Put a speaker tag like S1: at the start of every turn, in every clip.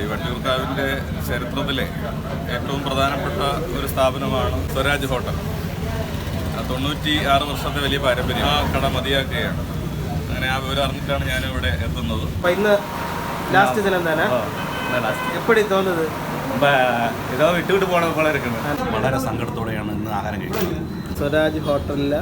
S1: ഈ വട്ടിയൂർക്കാവിന്റെ ചരിത്രത്തിലെ ഏറ്റവും പ്രധാനപ്പെട്ട ഒരു സ്ഥാപനമാണ് സ്വരാജ് ഹോട്ടൽ. തൊണ്ണൂറ്റി ആറ് വർഷത്തെ വലിയ പാരമ്പര്യം ആ കട മതിയാക്കുകയാണ്. അങ്ങനെ ആ വിവരം അറിഞ്ഞിട്ടാണ് ഞാനിവിടെ എത്തുന്നത്.
S2: ഇന്ന് ലാസ്റ്റ് വിട്ടുവിട്ട് പോകണ പോലെ
S3: വളരെ സങ്കടത്തോടെയാണ് ഇന്ന് ആഹാരം കഴിക്കുന്നത്.
S4: സ്വരാജ് ഹോട്ടലിലെ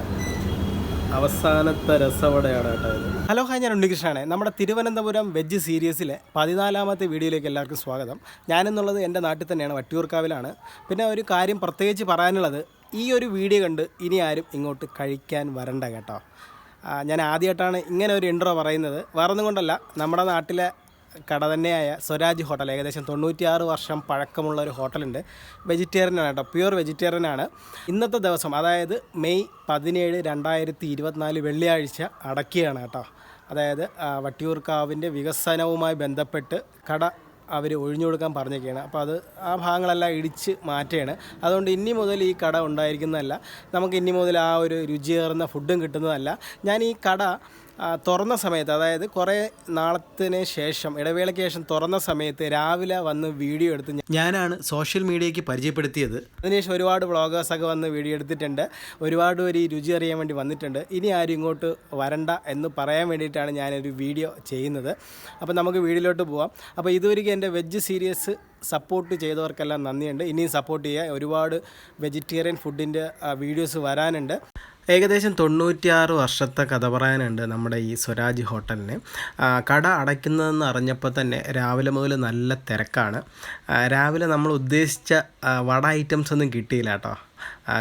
S4: അവസാനത്തെ രസവടയാണ് കേട്ടോ ഹലോ ഹായ് ഞാൻ ഉണ്ണികൃഷ്ണനാണ്. നമ്മുടെ തിരുവനന്തപുരം വെജ് സീരീസിലെ പതിനാലാമത്തെ വീഡിയോയിലേക്ക് എല്ലാവർക്കും സ്വാഗതം. ഞാനെന്നുള്ളത് എന്റെ നാട്ടിൽ തന്നെയാണ് വട്ടിയൂർക്കാവിലാണ്. പിന്നെ ഒരു കാര്യം പ്രത്യേകിച്ച് പറയാനുള്ളത് ഈ ഒരു വീഡിയോ കണ്ട് ഇനി ആരും ഇങ്ങോട്ട് കഴിക്കാൻ വരണ്ട കേട്ടോ. ഞാൻ ആദ്യമായിട്ടാണ് ഇങ്ങനെ ഒരു ഇൻട്രോ പറയുന്നത്. വേറൊന്നും കൊണ്ടല്ല നമ്മുടെ നാട്ടിലെ കട തന്നെയായ സ്വരാജ് ഹോട്ടൽ. ഏകദേശം തൊണ്ണൂറ്റിയാറ് വർഷം പഴക്കമുള്ള ഒരു ഹോട്ടലുണ്ട്. വെജിറ്റേറിയൻ ആണ് കേട്ടോ. പ്യുവർ വെജിറ്റേറിയൻ ആണ് ഇന്നത്തെ ദിവസം അതായത് മെയ് പതിനേഴ് രണ്ടായിരത്തി ഇരുപത്തിനാല് വെള്ളിയാഴ്ച അടക്കുകയാണ് കേട്ടോ. അതായത് വട്ടിയൂർക്കാവിന്റെ വികസനവുമായി ബന്ധപ്പെട്ട് കട അവർ ഒഴിഞ്ഞു കൊടുക്കാൻ പറഞ്ഞൊക്കെയാണ് അപ്പോൾ അത് ആ ഭാഗങ്ങളെല്ലാം ഇടിച്ച് മാറ്റുകയാണ്. അതുകൊണ്ട് ഇനി മുതൽ ഈ കട ഉണ്ടായിരിക്കുന്നതല്ല. നമുക്ക് ഇനി മുതൽ ആ ഒരു രുചിയേറുന്ന ഫുഡും കിട്ടുന്നതല്ല. ഞാൻ ഈ കട തുറന്ന സമയത്ത് അതായത് കുറേ നാളത്തിന് ശേഷം ഇടവേളയ്ക്ക് ശേഷം തുറന്ന സമയത്ത് രാവിലെ വന്ന് വീഡിയോ എടുത്ത് ഞാനാണ് സോഷ്യൽ മീഡിയയ്ക്ക് പരിചയപ്പെടുത്തിയത്. അതിനുശേഷം ഒരുപാട് വ്ളോഗേഴ്സൊക്കെ വന്ന് വീഡിയോ എടുത്തിട്ടുണ്ട്. ഒരുപാട് പേര് രുചി അറിയാൻ വേണ്ടി വന്നിട്ടുണ്ട്. ഇനി ആരും ഇങ്ങോട്ട് വരണ്ട എന്ന് പറയാൻ വേണ്ടിയിട്ടാണ് ഞാനൊരു വീഡിയോ ചെയ്യുന്നത്. അപ്പോൾ നമുക്ക് വീഡിയോയിലോട്ട് പോവാം. അപ്പോൾ ഇതുവരെയ്ക്ക് എന്റെ വെജ് സീരീസ് സപ്പോർട്ട് ചെയ്തവർക്കെല്ലാം നന്ദിയുണ്ട്. ഇനിയും സപ്പോർട്ട് ചെയ്യുക ഒരുപാട് വെജിറ്റേറിയൻ ഫുഡിന്റെ വീഡിയോസ് വരാനുണ്ട്. ഏകദേശം തൊണ്ണൂറ്റിയാറ് വർഷത്തെ കഥ പറയാനുണ്ട് നമ്മുടെ ഈ സ്വരാജ് ഹോട്ടലിന്. കട അടയ്ക്കുന്നതെന്ന് അറിഞ്ഞപ്പോൾ തന്നെ രാവിലെ മുതൽ നല്ല തിരക്കാണ്. രാവിലെ നമ്മൾ ഉദ്ദേശിച്ച വട ഐറ്റംസ് ഒന്നും കിട്ടിയില്ല കേട്ടോ.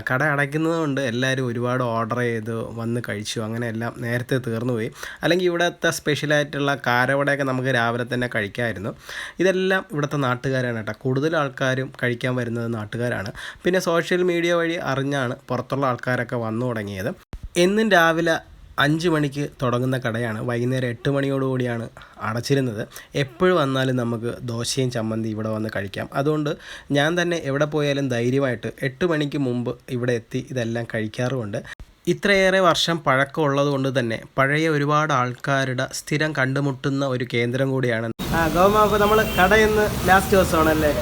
S4: കട അടയ്ക്കുന്നത് കൊണ്ട് എല്ലാവരും ഒരുപാട് ഓർഡർ ചെയ്ത് വന്ന് കഴിച്ചു. അങ്ങനെ എല്ലാം നേരത്തെ തീർന്നു പോയി അല്ലെങ്കിൽ ഇവിടുത്തെ സ്പെഷ്യലായിട്ടുള്ള കാരവടയൊക്കെ നമുക്ക് രാവിലെ തന്നെ കഴിക്കാമായിരുന്നു ഇതെല്ലാം ഇവിടുത്തെ നാട്ടുകാരാണ് കേട്ടോ. കൂടുതൽ ആൾക്കാരും കഴിക്കാൻ വരുന്നത് നാട്ടുകാരാണ്. പിന്നെ സോഷ്യൽ മീഡിയ വഴി അറിഞ്ഞാണ് പുറത്തുള്ള ആൾക്കാരൊക്കെ വന്നു തുടങ്ങിയത്. എന്നും രാവിലെ അഞ്ച് മണിക്ക് തുടങ്ങുന്ന കടയാണ്. വൈകുന്നേരം എട്ട് മണിയോടുകൂടിയാണ് അടച്ചിരുന്നത്. എപ്പോഴും വന്നാലും നമുക്ക് ദോശയും ചമ്മന്തി ഇവിടെ വന്ന് കഴിക്കാം. അതുകൊണ്ട് ഞാൻ തന്നെ എവിടെ പോയാലും ധൈര്യമായിട്ട് എട്ട് മണിക്ക് മുമ്പ് ഇവിടെ എത്തി ഇതെല്ലാം കഴിക്കാറുമുണ്ട്. ഇത്രയേറെ വർഷം പഴക്കമുള്ളത് കൊണ്ട് തന്നെ പഴയ ഒരുപാട് ആൾക്കാരുടെ സ്ഥിരം കണ്ടുമുട്ടുന്ന ഒരു കേന്ദ്രം കൂടിയാണ്. ആ ഗോമ അപ്പോൾ നമ്മൾ കടയിന്ന് ലാസ്റ്റ് ദിവസമാണല്ലേ?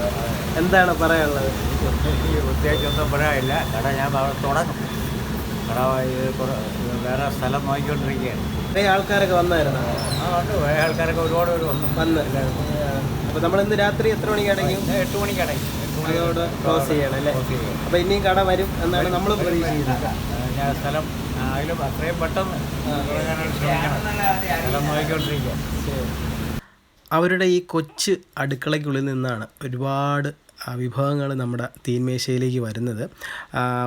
S4: എന്താണ് പറയാനുള്ളത്?
S2: പ്രത്യേകിച്ചൊന്നും പറയാനില്ല. കട ഞാൻ അവിടെ തുടങ്ങും. കട വേറെ സ്ഥലം നോക്കിക്കൊണ്ടിരിക്കുകയാണ്.
S4: കുറേ ആൾക്കാരൊക്കെ വന്നായിരുന്നു?
S2: ആ ഉണ്ട്. കുറേ ആൾക്കാരൊക്കെ ഒരുപാട് പേര് വന്നു.
S4: വന്ന്. അപ്പോൾ നമ്മൾ ഇന്ന് രാത്രി എത്ര മണിക്ക് അടയ്ക്കും
S2: എട്ട് മണിക്ക് എട്ട് മണി
S4: അതോട് ക്ലോസ് ചെയ്യണം അല്ലേ? അപ്പോൾ ഇനിയും കട വരും എന്നാണ് നമ്മൾ പ്രതീക്ഷിക്കുന്നത്.
S2: ഞാൻ സ്ഥലം ആയാലും അതിലും അത്രയും പെട്ടെന്ന് തുടങ്ങാനായിട്ട് ശ്രമിക്കണം. സ്ഥലം നോക്കിക്കൊണ്ടിരിക്കുക.
S4: അവരുടെ ഈ കൊച്ചു അടുക്കളയ്ക്കുള്ളിൽ നിന്നാണ് ഒരുപാട് വിഭവങ്ങൾ നമ്മുടെ തീന്മേശയിലേക്ക് വരുന്നത്.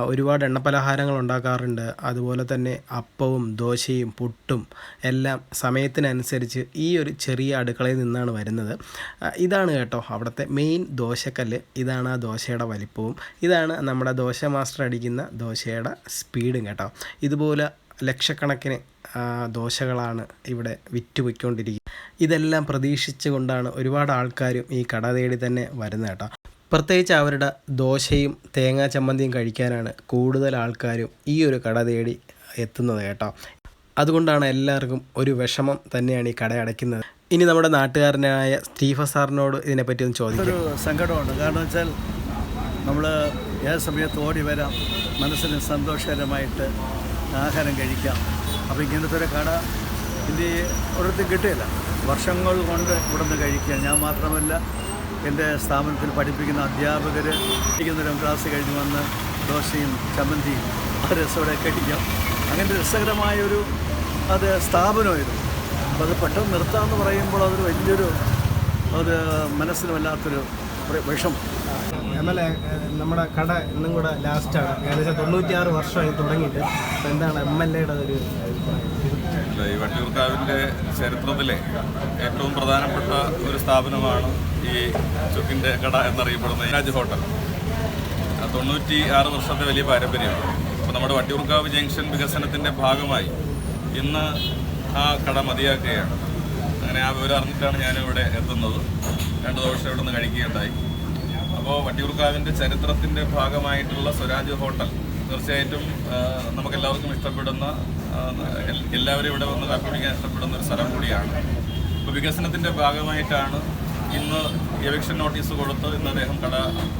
S4: ഒരുപാട് എണ്ണപ്പലഹാരങ്ങൾ ഉണ്ടാക്കാറുണ്ട്. അതുപോലെ തന്നെ അപ്പവും ദോശയും പുട്ടും എല്ലാം സമയത്തിനനുസരിച്ച് ഈ ഒരു ചെറിയ അടുക്കളയിൽ നിന്നാണ് വരുന്നത്. ഇതാണ് കേട്ടോ അവിടുത്തെ മെയിൻ ദോശക്കല്ല്. ഇതാണ് ആ ദോശയുടെ വലിപ്പവും. ഇതാണ് നമ്മുടെ ദോശ മാസ്റ്റർ അടിക്കുന്ന ദോശയുടെ സ്പീഡും കേട്ടോ. ഇതുപോലെ ലക്ഷക്കണക്കിന് ദോശകളാണ് ഇവിടെ വിറ്റുപോയിക്കൊണ്ടിരിക്കുന്നത്. ഇതെല്ലാം പ്രതീക്ഷിച്ചുകൊണ്ടാണ് ഒരുപാട് ആൾക്കാരും ഈ കട തേടി തന്നെ വരുന്നത് കേട്ടോ. പ്രത്യേകിച്ച് അവരുടെ ദോശയും തേങ്ങാ ചമ്മന്തിയും കഴിക്കാനാണ് കൂടുതൽ ആൾക്കാരും ഈ ഒരു കട തേടി എത്തുന്നത് കേട്ടോ. അതുകൊണ്ടാണ് എല്ലാവർക്കും ഒരു വിഷമം തന്നെയാണ് ഈ കട അടയ്ക്കുന്നത്. ഇനി നമ്മുടെ നാട്ടുകാരനായ സ്റ്റീഫ സാറിനോട് ഇതിനെപ്പറ്റി ഒന്ന് ചോദിക്കും.
S5: ഒരു സങ്കടമുണ്ട്. കാരണം വെച്ചാൽ നമ്മൾ ഏത് സമയത്ത് ഓടി വരാം മനസ്സിന് സന്തോഷകരമായിട്ട് ആഹാരം കഴിക്കാം. അപ്പോൾ ഇങ്ങനത്തെ ഒരു കട ഇന്ത്യ ഒരിടത്തും കിട്ടില്ല വർഷങ്ങൾ കൊണ്ട് ഇവിടെ നിന്ന് കഴിക്കുക. ഞാൻ മാത്രമല്ല എന്റെ സ്ഥാപനത്തിൽ പഠിപ്പിക്കുന്ന അധ്യാപകർ പഠിക്കുന്നൊരു ക്ലാസ് കഴിഞ്ഞ് വന്ന് ദോശയും ചമ്മന്തിയും ആ രസോടെ കഴിക്കാം. അങ്ങനെ രസകരമായൊരു അത് സ്ഥാപനമായിരുന്നു. അപ്പോൾ അത് പെട്ടെന്ന് നിർത്താമെന്ന് പറയുമ്പോൾ അതൊരു വലിയൊരു അത് മനസ്സിന് വല്ലാത്തൊരു വിഷം.
S4: എം എൽ എ നമ്മുടെ കട ഇന്നും കൂടെ ലാസ്റ്റാണ് ഏകദേശം തൊണ്ണൂറ്റിയാറ് വർഷമായി തുടങ്ങിയിട്ട്. എന്താണ് എം എൽ എയുടെ ഒരു
S1: ഈ വട്ടിയൂർക്കാവിന്റെ ചരിത്രത്തിലെ ഏറ്റവും പ്രധാനപ്പെട്ട ഒരു സ്ഥാപനമാണ് ഈ ചുക്കിന്റെ കട എന്നറിയപ്പെടുന്ന രാജ് ഹോട്ടൽ. തൊണ്ണൂറ്റി ആറ് വർഷത്തെ വലിയ പാരമ്പര്യമാണ്. അപ്പോൾ നമ്മുടെ വട്ടിയൂർക്കാവ് ജംഗ്ഷൻ വികസനത്തിന്റെ ഭാഗമായി ഇന്ന് ആ കട മതിയാക്കുകയാണ്. അങ്ങനെ ആ വിവരം അറിഞ്ഞിട്ടാണ് ഞാനിവിടെ എത്തുന്നത്. രണ്ട് ദിവസം ഇവിടെ നിന്ന് കഴിക്കുകയുണ്ടായി. അപ്പോൾ വട്ടിയൂർക്കാവിന്റെ ചരിത്രത്തിന്റെ ഭാഗമായിട്ടുള്ള സ്വരാജ് ഹോട്ടൽ തീർച്ചയായിട്ടും നമുക്ക് നമുക്കെല്ലാവർക്കും ഇഷ്ടപ്പെടുന്ന എല്ലാവരും ഇവിടെ വന്ന് കാപ്പി കുടിക്കാൻ ഇഷ്ടപ്പെടുന്ന ഒരു സ്ഥലം കൂടിയാണ്. ഇപ്പോൾ വികസനത്തിന്റെ ഭാഗമായിട്ടാണ് ഇന്ന് എവിക്ഷൻ നോട്ടീസ് കൊടുത്ത് ഇന്ന് അദ്ദേഹം കട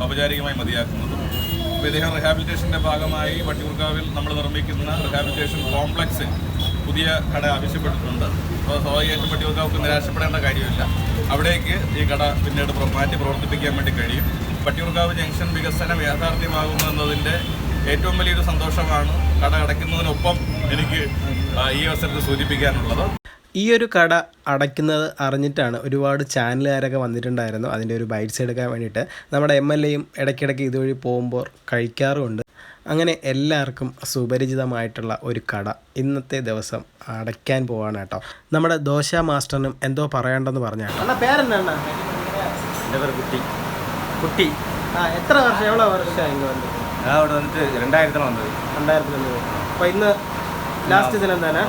S1: ഔപചാരികമായി മതിയാക്കുന്നത്. അപ്പോൾ ഇദ്ദേഹം റിഹാബിലിറ്റേഷന്റെ ഭാഗമായി വട്ടിയൂർക്കാവിൽ നമ്മൾ നിർമ്മിക്കുന്ന റിഹാബിലിറ്റേഷൻ കോംപ്ലക്സിൽ പുതിയ കട ആവശ്യപ്പെട്ടിട്ടുണ്ട്. അപ്പോൾ സ്വാഭാവികമായിട്ടും വട്ടിയൂർക്കാവർക്ക് നിരാശപ്പെടേണ്ട കാര്യമില്ല. അവിടേക്ക് ഈ കട പിന്നീട് മാറ്റി പ്രവർത്തിപ്പിക്കാൻ വേണ്ടി കഴിയും. പട്ടികൾക്കാവ് ജംഗ്ഷൻ വികസനം യാഥാർത്ഥ്യമാകുന്നു എന്നതിന്റെ ഏറ്റവും വലിയൊരു സന്തോഷമാണ് കട അടയ്ക്കുന്നതിനൊപ്പം എനിക്ക് ഈ അവസരത്തിൽ സൂചിപ്പിക്കാനുള്ളത്.
S4: ഈ ഒരു കട അടയ്ക്കുന്നത് അറിഞ്ഞിട്ടാണ് ഒരുപാട് ചാനലുകാരൊക്കെ വന്നിട്ടുണ്ടായിരുന്നു. അതിന്റെ ഒരു ബൈറ്റ്സ് എടുക്കാൻ വേണ്ടിയിട്ട്. നമ്മുടെ എം എൽ എയും ഇടയ്ക്കിടയ്ക്ക് ഇതുവഴി പോകുമ്പോൾ കഴിക്കാറുമുണ്ട്. അങ്ങനെ എല്ലാവർക്കും സുപരിചിതമായിട്ടുള്ള ഒരു കട ഇന്നത്തെ ദിവസം അടയ്ക്കാൻ പോവാണ് കേട്ടോ. നമ്മുടെ ദോശ മാസ്റ്ററിനും എന്തോ പറയണ്ടെന്ന് പറഞ്ഞ കേട്ടോ. പേരെന്നാണ്
S2: എന്റെ പേര് കുട്ടി.
S4: കുട്ടി. ആ എത്ര വർഷം എവിടെ വർഷമായി വന്നത്?
S2: ഞാൻ അവിടെ വന്നിട്ട് രണ്ടായിരത്തിലാണ് വന്നത്.
S4: രണ്ടായിരത്തിലാണ് അപ്പോൾ ഇന്ന് ലാസ്റ്റ് ദിനം തന്നെ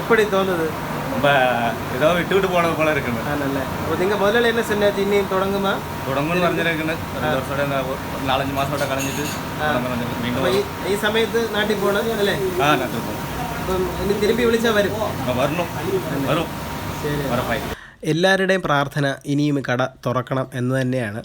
S4: എപ്പോഴും തോന്നുന്നത്?
S2: ரொம்ப ஏதோ விட்டு விட்டு போனது போல இருக்குன்னு
S4: ஆனல்ல அப்போ நீங்கள் முதல்ல என்ன சொன்னாச்சு இன்னும் தொடங்குமா
S2: തുടങ്ങുമെന്ന് പറഞ്ഞിരിക്കുന്നു രണ്ട് വർഷത്തോടെ എന്താ ഒരു നാലഞ്ച് മാസത്തോടെ കളഞ്ഞിട്ട് തുടങ്ങുന്നുണ്ട് വീണ്ടും
S4: അപ്പോൾ ഈ ഈ സമയത്ത് നാട്ടിൽ പോകണം അല്ലേ
S2: ആ നാട്ടിൽ പോകും
S4: അപ്പം ഇനി തിരുമ്പി വിളിച്ചാൽ വരും
S2: ആ, വരണം വരും
S4: ശരി
S2: ഉറപ്പായി
S4: എല്ലാവരുടെയും പ്രാർത്ഥന ഇനിയും കട തുറക്കണം എന്ന് തന്നെയാണ്.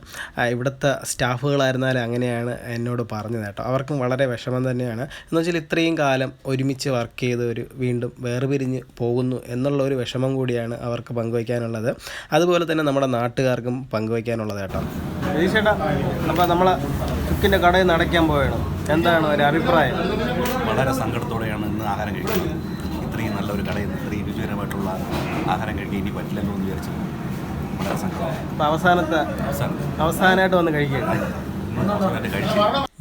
S4: ഇവിടുത്തെ സ്റ്റാഫുകളായിരുന്നാലും അങ്ങനെയാണ് എന്നോട് പറഞ്ഞത് കേട്ടോ. അവർക്കും വളരെ വിഷമം തന്നെയാണ്. എന്ന് വെച്ചാൽ ഇത്രയും കാലം ഒരുമിച്ച് വർക്ക് ചെയ്ത് ഒരു വീണ്ടും വേർപിരിഞ്ഞ് പോകുന്നു എന്നുള്ള ഒരു വിഷമം കൂടിയാണ് അവർക്ക് പങ്കുവയ്ക്കാനുള്ളത്. അതുപോലെ തന്നെ നമ്മുടെ നാട്ടുകാർക്കും പങ്കുവയ്ക്കാനുള്ളത് കേട്ടോ. ചേട്ടാ അപ്പോൾ നമ്മൾ ചുക്കിന്റെ കടയിൽ നടക്കാൻ പോവുകയാണ് എന്താണ് ഒരു അഭിപ്രായം?
S3: വളരെ സങ്കടത്തോടെയാണ് ഇന്ന് ആഹാരം കഴിക്കുന്നത്. ഇത്രയും നല്ലൊരു കടയിൽ നിന്ന് ഇത്രയും രുചികരമായിട്ടുള്ള ആഹാരം കഴിക്കാൻ ഇനി പറ്റില്ലെന്ന് എന്ന് വിചാരിച്ചു വളരെ
S4: അവസാനത്തെ അവസാനമായിട്ട് വന്ന്
S3: കഴിച്ചു.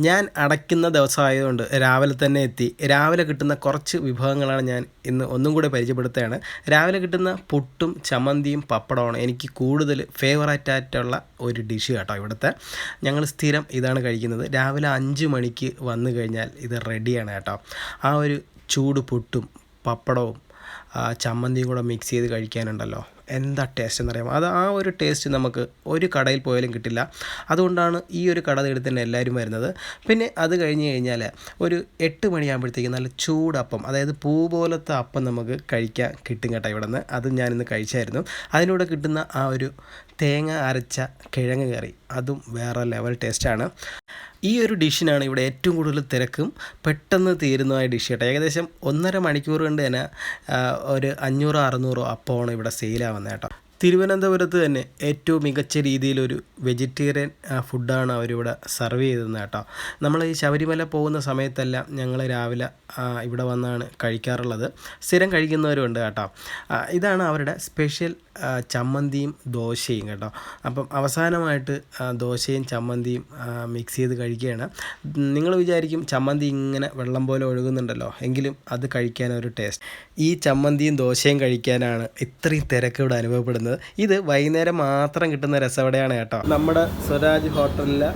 S4: ഞാൻ അടയ്ക്കുന്ന ദിവസമായതുകൊണ്ട് രാവിലെ തന്നെ എത്തി. രാവിലെ കിട്ടുന്ന കുറച്ച് വിഭവങ്ങളാണ് ഞാൻ ഇന്ന് ഒന്നും കൂടെ പരിചയപ്പെടുത്തുകയാണ്. രാവിലെ കിട്ടുന്ന പുട്ടും ചമ്മന്തിയും പപ്പടമാണ് എനിക്ക് കൂടുതൽ ഫേവറേറ്റ് ആയിട്ടുള്ള ഒരു ഡിഷ് കേട്ടോ ഇവിടുത്തെ. ഞങ്ങൾ സ്ഥിരം ഇതാണ് കഴിക്കുന്നത്. രാവിലെ അഞ്ച് മണിക്ക് വന്നു കഴിഞ്ഞാൽ ഇത് റെഡിയാണ് കേട്ടോ. ആ ഒരു ചൂട് പുട്ടും പപ്പടവും ചമ്മന്തിയും കൂടെ മിക്സ് ചെയ്ത് കഴിക്കാനുണ്ടല്ലോ. എന്താ ടേസ്റ്റ് എന്നറിയാമോ? അത് ആ ഒരു ടേസ്റ്റ് നമുക്ക് ഒരു കടയിൽ പോയാലും കിട്ടില്ല. അതുകൊണ്ടാണ് ഈ ഒരു കട തേടി തന്നെ എല്ലാവരും വരുന്നത്. പിന്നെ അത് കഴിഞ്ഞ് കഴിഞ്ഞാൽ ഒരു എട്ട് മണിയാകുമ്പോഴത്തേക്ക് നല്ല ചൂടപ്പം അതായത് പൂ പോലത്തെ അപ്പം നമുക്ക് കഴിക്കാൻ കിട്ടും കേട്ടോ ഇവിടെ നിന്ന് അത് ഞാനിന്ന് കഴിച്ചായിരുന്നു. അതിലൂടെ കിട്ടുന്ന ആ ഒരു തേങ്ങ അരച്ച കിഴങ്ങ് കറി. അതും വേറെ ലെവൽ ടേസ്റ്റാണ് ഈ ഒരു ഡിഷിനാണ് ഇവിടെ ഏറ്റവും കൂടുതൽ തിരക്കും. പെട്ടെന്ന് തീരുന്നതായ ഡിഷ് കേട്ടോ. ഏകദേശം ഒന്നര മണിക്കൂർ കൊണ്ട് തന്നെ ഒരു അഞ്ഞൂറോ അറുന്നൂറോ അപ്പമാണ് ഇവിടെ സെയിലാവുന്നത് കേട്ടോ. തിരുവനന്തപുരത്ത് തന്നെ ഏറ്റവും മികച്ച രീതിയിലൊരു വെജിറ്റേറിയൻ ഫുഡാണ് അവരിവിടെ സർവ് ചെയ്തതെന്ന് കേട്ടോ. നമ്മൾ ഈ ശബരിമല പോകുന്ന സമയത്തെല്ലാം ഞങ്ങൾ രാവിലെ ഇവിടെ വന്നാണ് കഴിക്കാറുള്ളത്. സ്ഥിരം കഴിക്കുന്നവരുണ്ട് കേട്ടോ. ഇതാണ് അവരുടെ സ്പെഷ്യൽ ചമ്മന്തിയും ദോശയും കേട്ടോ. അപ്പം അവസാനമായിട്ട് ദോശയും ചമ്മന്തിയും മിക്സ് ചെയ്ത് കഴിക്കുകയാണ്. നിങ്ങൾ വിചാരിക്കും ചമ്മന്തി ഇങ്ങനെ വെള്ളം പോലെ ഒഴുകുന്നുണ്ടല്ലോ എങ്കിലും അത് കഴിക്കാൻ ഒരു ടേസ്റ്റ്. ഈ ചമ്മന്തിയും ദോശയും കഴിക്കാനാണ് ഇത്രയും തിരക്ക് ഇവിടെ അനുഭവപ്പെടുന്നത്. ഇത് വൈകുന്നേരം മാത്രം കിട്ടുന്ന രസവടയാണ് കേട്ടോ. നമ്മുടെ സ്വരാജ് ഹോട്ടലിലെ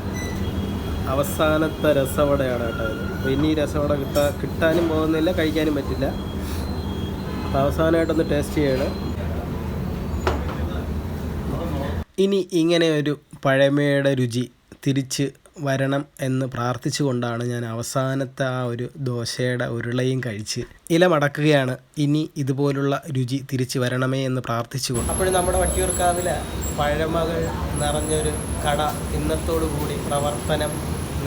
S4: അവസാനത്തെ രസവടയാണ് കേട്ടോ ഇത്. അപ്പോൾ ഇനി രസവട കിട്ടാ കിട്ടാനും പോകുന്നില്ല കഴിക്കാനും പറ്റില്ല. അപ്പോൾ അവസാനമായിട്ടൊന്ന് ടേസ്റ്റ് ചെയ്യണം. ഇനി ഇങ്ങനെ ഒരു പഴമയുടെ രുചി തിരിച്ച് വരണം എന്ന് പ്രാർത്ഥിച്ചുകൊണ്ടാണ് ഞാൻ അവസാനത്തെ ആ ഒരു ദോശയുടെ ഉരുളയും കഴിച്ച് ഇല മടക്കുകയാണ്. ഇനി ഇതുപോലുള്ള രുചി തിരിച്ചു വരണമേ എന്ന് പ്രാർത്ഥിച്ചുകൊണ്ട്. അപ്പോൾ നമ്മുടെ വട്ടിയൂർക്കാവിലെ പഴമകൾ നിറഞ്ഞൊരു കട ഇന്നത്തോടു കൂടി പ്രവർത്തനം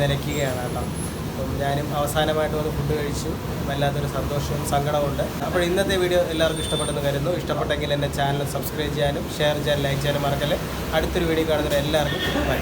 S4: നിലയ്ക്കുകയാണ് കേട്ടോ. അപ്പം ഞാനും അവസാനമായിട്ട് വന്ന് ഫുഡ് കഴിച്ചു. വല്ലാത്തൊരു സന്തോഷവും സങ്കടമുണ്ട് അപ്പോൾ ഇന്നത്തെ വീഡിയോ എല്ലാവർക്കും ഇഷ്ടപ്പെട്ടെന്ന് കരുതുന്നു. ഇഷ്ടപ്പെട്ടെങ്കിൽ എന്റെ ചാനൽ സബ്സ്ക്രൈബ് ചെയ്യാനും ഷെയർ ചെയ്യാനും ലൈക്ക് ചെയ്യാനും മറക്കല്ലേ. അടുത്തൊരു വീഡിയോ കാണുന്നവരെ എല്ലാവർക്കും ബൈ